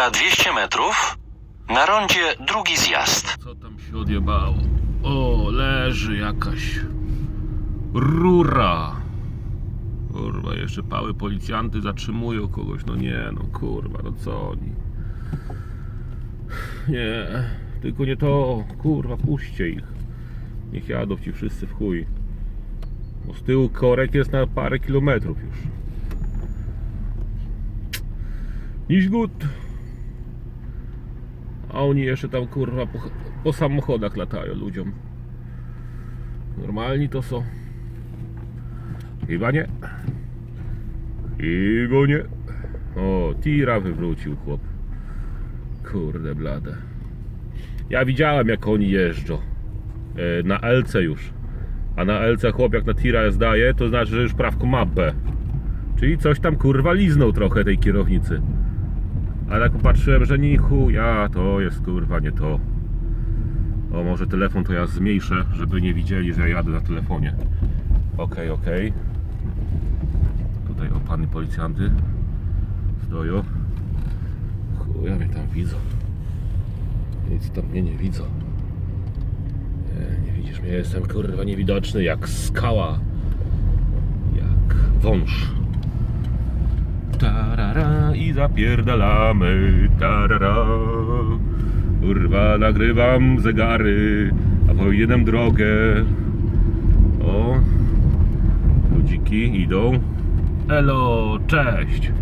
Za 200 metrów na rondzie drugi zjazd. Co tam się odjebało? O, leży jakaś rura. Kurwa, jeszcze pały policjanty zatrzymują kogoś. No nie, no kurwa, no co oni? Nie, tylko nie to. Kurwa, puśćcie ich. Niech jadą ci wszyscy w chuj. Bo z tyłu korek jest na parę kilometrów już. Niż gut. A oni jeszcze tam kurwa po, po samochodach latają ludziom. Normalni to są. Chyba nie. Chyba nie. O, tira wywrócił chłop. Kurde blade. Ja widziałem jak oni jeżdżą. E, Na LC już. A na LC chłop jak na tira zdaje, to znaczy, że już prawko ma B. Czyli coś tam kurwa liznął trochę tej kierownicy. Ale jak popatrzyłem, że ni chuja, to jest kurwa nie to. O, może telefon to ja zmniejszę, żeby nie widzieli, że ja jadę na telefonie. Okej, okej. Tutaj o pany policjanty stoją. Chuja mnie tam widzą. Nic tam mnie nie widzą. Nie, nie widzisz mnie, jestem kurwa niewidoczny jak skała. Jak wąż. Zapierdalamy, tarara. Kurwa, nagrywam zegary, a powinienem drogę. O, ludziki idą. Elo, cześć.